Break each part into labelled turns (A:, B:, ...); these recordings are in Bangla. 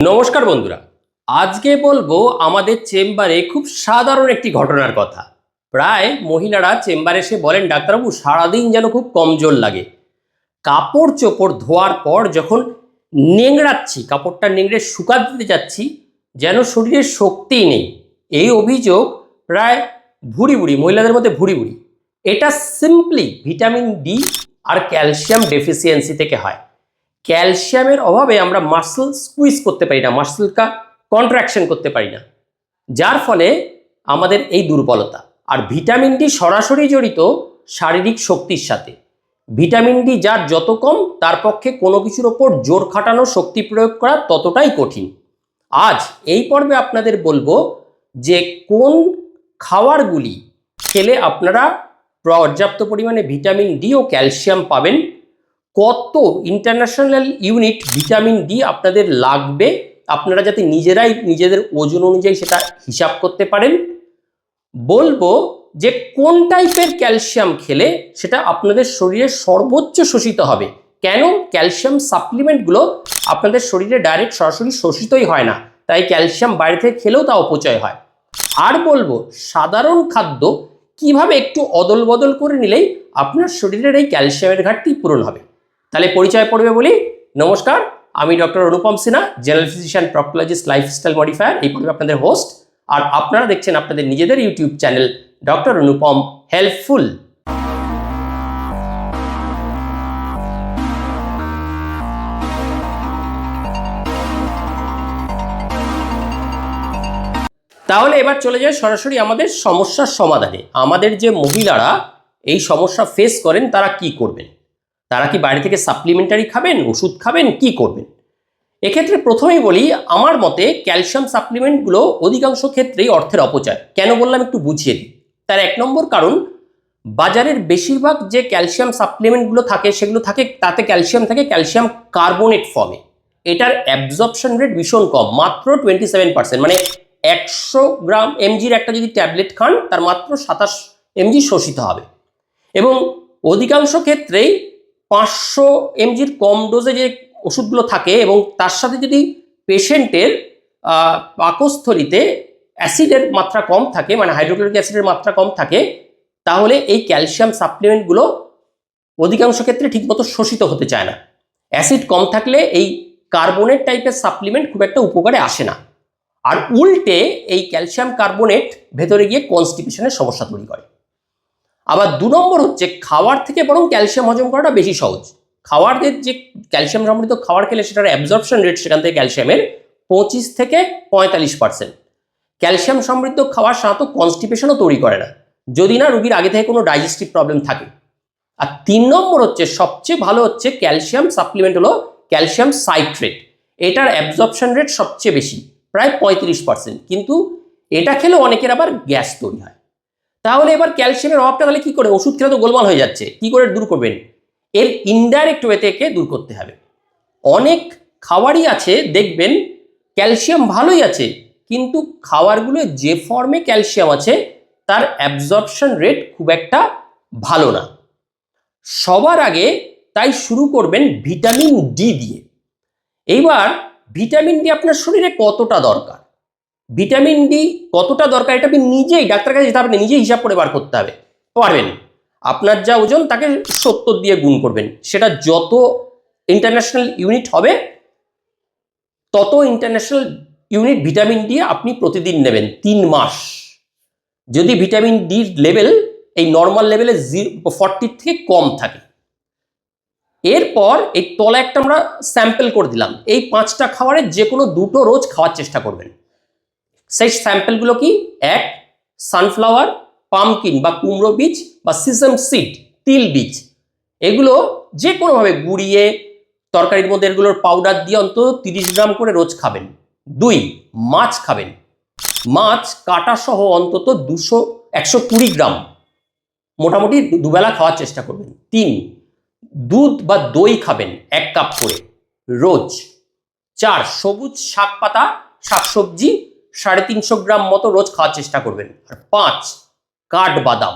A: নমস্কার বন্ধুরা। আজকে বলব আমাদের চেম্বারে খুব সাধারণ একটি ঘটনার কথা। প্রায় মহিলারা চেম্বারে এসে বলেন, ডাক্তারবাবু, সারাদিন যেন খুব কমজোর লাগে। কাপড় চোপড় ধোয়ার পর যখন নেংড়াচ্ছি, কাপড়টা নেংড়ে শুকাতে দিতে যাচ্ছি, যেন শরীরে শক্তিই নেই। এই অভিযোগ প্রায় ভুড়ি ভুড়ি মহিলাদের মধ্যে ভুড়ি ভুড়ি এটা সিম্পলি ভিটামিন ডি আর ক্যালসিয়াম ডেফিসিয়েন্সি থেকে হয়। ক্যালসিয়ামের অভাবে আমরা মাসল স্কুইজ করতে পারি না মাসলটা কন্ট্রাকশন করতে পারি না। যার ফলে আমাদের এই দুর্বলতা। আর ভিটামিন ডি সরাসরি জড়িত শারীরিক শক্তির সাথে। ভিটামিন ডি যার যত কম, তার পক্ষে কোনো কিছুর ওপর জোর খাটানো শক্তি প্রয়োগ করা ততটাই কঠিন। আজ এই পর্বে আপনাদের বলব যে কোন খাবারগুলি খেলে আপনারা পর্যাপ্ত পরিমাণে ভিটামিন ডি ও ক্যালসিয়াম পাবেন কত ইন্টারন্যাশনাল ইউনিট ভিটামিন ডি আপনাদের লাগবে? আপনারা যাতে নিজেরাই নিজেদের ওজন অনুযায়ী সেটা হিসাব করতে পারেন। বলব যে কোন টাইপের ক্যালসিয়াম খেলে সেটা আপনাদের শরীরে সর্বোচ্চ শোষিত হবে। কেন? ক্যালসিয়াম সাপ্লিমেন্টগুলো আপনাদের শরীরে ডাইরেক্ট সরাসরি শোষিতই হয় না। তাই ক্যালসিয়াম বাইরে থেকে খেলেও তা অপচয় হয়। আর বলব, সাধারণ খাদ্য কীভাবে একটু অদল বদল করে নিলেই আপনার শরীরের এই ক্যালসিয়ামের ঘাটতি পূরণ হবে? তাহলে পরিচয় পড়বে বলি, নমস্কার, আমি doctor Anupam Sinha general physician proctologist lifestyle modifier এই পর্বে আপনাদের হোস্ট আর আপনারা দেখছেন আপনাদের নিজেদের YouTube channel doctor Anupam helpful তাহলে এবার চলে যায় সরাসরি আমাদের সমস্যার সমাধানে। আমাদের যে মহিলারা এই সমস্যা ফেস করেন, তারা কি করবেন? তারা কি বাইরে থেকে সাপ্লিমেন্টারি খাবেন, ওষুধ খাবেন, কি করবেন? এক্ষেত্রে প্রথমেই বলি, আমার মতে ক্যালসিয়াম সাপ্লিমেন্টগুলো অধিকাংশ ক্ষেত্রেই অর্থের অপচয়। কেন বললাম একটু বুঝিয়ে দিই। তার এক নম্বর কারণ, বাজারের বেশিরভাগ যে ক্যালসিয়াম সাপ্লিমেন্টগুলো থাকে, সেগুলো থাকে, তাতে ক্যালসিয়াম থাকে ক্যালসিয়াম কার্বোনেট ফর্মে এটার অ্যাবজর্পশন রেট ভীষণ কম, মাত্র টোয়েন্টি সেভেন পার্সেন্ট মানে একশো গ্রাম এমজির একটা যদি ট্যাবলেট খান, তার মাত্র সাতাশ এমজি শোষিত হবে। এবং অধিকাংশ ক্ষেত্রেই পাঁচশো এমজির কম ডোজে যে ওষুধগুলো থাকে এবং তার সাথে যদি পেশেন্টের পাকস্থলিতে অ্যাসিডের মাত্রা কম থাকে মানে হাইড্রোক্লোরিক অ্যাসিডের মাত্রা কম থাকে, তাহলে এই ক্যালসিয়াম সাপ্লিমেন্টগুলো অধিকাংশ ক্ষেত্রে ঠিকমতো শোষিত হতে চায় না। অ্যাসিড কম থাকলে এই কার্বনেট টাইপের সাপ্লিমেন্ট খুব একটা উপকারে আসে না। আর উল্টে এই ক্যালসিয়াম কার্বনেট ভেতরে গিয়ে কনস্টিপেশনের সমস্যা তৈরি করে। আবার দু নম্বর হচ্ছে খাওয়ার থেকে বরং ক্যালসিয়াম হজম করাটা বেশি সহজ। খাওয়ারের যে ক্যালসিয়াম সমৃদ্ধ খাবার খেলে সেটার অ্যাবজর্পশন রেট সেখান থেকে ক্যালসিয়ামের পঁচিশ থেকে পঁয়তাল্লিশ পার্সেন্ট ক্যালসিয়াম সমৃদ্ধ খাবার সাধারণত কনস্টিপেশনও তৈরি করে না। যদি না রুগীর আগে থেকে কোনো ডাইজেস্টিভ প্রবলেম থাকে। আর তিন নম্বর হচ্ছে সবচেয়ে ভালো হচ্ছে ক্যালসিয়াম সাপ্লিমেন্ট হলো ক্যালসিয়াম সাইট্রেট এটার অ্যাবজর্পশন রেট সবচেয়ে বেশি, প্রায় পঁয়ত্রিশ পার্সেন্ট কিন্তু এটা খেলে অনেকের আবার গ্যাস তৈরি হয়। তাহলে এবার ক্যালসিয়ামের অভাবটা তাহলে কি করে ওষুধ খেলে তো গোলমাল হয়ে যাচ্ছে। কি করে দূর করবেন? এর ইনডাইরেক্ট ওয়ে থেকে দূর করতে হবে। অনেক খাবারই আছে, দেখবেন ক্যালসিয়াম ভালোই আছে, কিন্তু খাবারগুলো যে ফর্মে ক্যালসিয়াম আছে, তার অ্যাবজর্পশন রেট খুব একটা ভালো না। সবার আগে তাই শুরু করবেন ভিটামিন ডি দিয়ে। এইবার ভিটামিন ডি আপনার শরীরে কতটা দরকার? ভিটামিন ডি কতটা দরকার এটা আপনি নিজেই ডাক্তার কাছে যেতে হবে না, নিজেই হিসাব করে বার করতে হবে। পারবেন। আপনার যা ওজন তাকে সত্তর দিয়ে গুণ করবেন। সেটা যত ইন্টারন্যাশনাল ইউনিট হবে তত ইন্টারন্যাশনাল ইউনিট ভিটামিন ডি আপনি প্রতিদিন নেবেন তিন মাস। যদি ভিটামিন ডির লেভেল এই নর্মাল লেভেলে জিরো ফর্টির থেকে কম থাকে। এরপর এই তলা একটা আমরা স্যাম্পেল করে দিলাম। এই পাঁচটা খাবারের যে কোনো দুটো রোজ খাওয়ার চেষ্টা করবেন। সেই স্যাম্পলগুলো কি? এক সানফ্লাওয়ার পামকিন বা কুমড়ো বীজ বা সিজম সিড তিল বীজ। এগুলো যে কোনোভাবে গুঁড়িয়ে তরকারির মধ্যে এগুলোর পাউডার দিয়ে অন্তত তিরিশ গ্রাম করে রোজ খাবেন। দুই, মাছ খাবেন। মাছ কাটা সহ অন্তত দুশো, একশো কুড়ি গ্রাম। মোটামুটি দুবেলা খাওয়ার চেষ্টা করবেন। তিন, দুধ বা দই খাবেন এক কাপ করে রোজ। চার, সবুজ শাক পাতা শাকসবজি সাড়ে তিনশো গ্রাম মতো রোজ খাওয়ার চেষ্টা করবেন। আর পাঁচ, কাঠ বাদাম।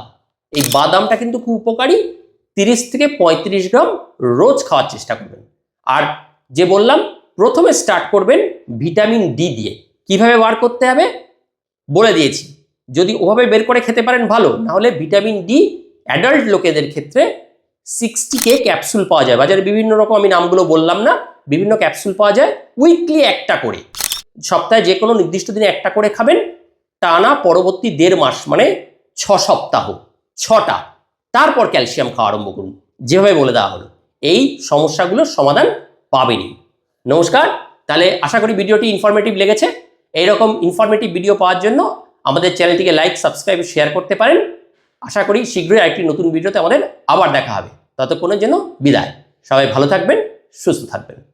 A: এই বাদামটা কিন্তু খুব উপকারী। তিরিশ থেকে পঁয়ত্রিশ গ্রাম রোজ খাওয়ার চেষ্টা করবেন। আর যে বললাম, প্রথমে স্টার্ট করবেন ভিটামিন ডি দিয়ে। কীভাবে বার করতে হবে? বলে দিয়েছি। যদি ওভাবে বের করে খেতে পারেন ভালো নাহলে ভিটামিন ডি অ্যাডাল্ট লোকেদের ক্ষেত্রে সিক্সটি কে ক্যাপসুল পাওয়া যায়। বাজারে বিভিন্ন রকম আমি নামগুলো বললাম না, বিভিন্ন ক্যাপসুল পাওয়া যায়। উইকলি একটা করে। সপ্তাহে যে কোনো নির্দিষ্ট দিনে একটা করে খাবেন টানা পরবর্তী দেড় মাস মানে ছ সপ্তাহ, ছটা। তারপর ক্যালসিয়াম খাওয়া আরম্ভ করুন। যেভাবে বলে দেওয়া হলো। এই সমস্যাগুলোর সমাধান পাবেনি নমস্কার। তাহলে আশা করি ভিডিওটি ইনফরমেটিভ লেগেছে। এইরকম ইনফরমেটিভ ভিডিও পাওয়ার জন্য আমাদের চ্যানেলটিকে লাইক সাবস্ক্রাইব শেয়ার করতে পারেন। আশা করি শীঘ্রই আরেকটি নতুন ভিডিওতে আমাদের আবার দেখা হবে। ততক্ষণের জন্য বিদায়। সবাই ভালো থাকবেন, সুস্থ থাকবেন।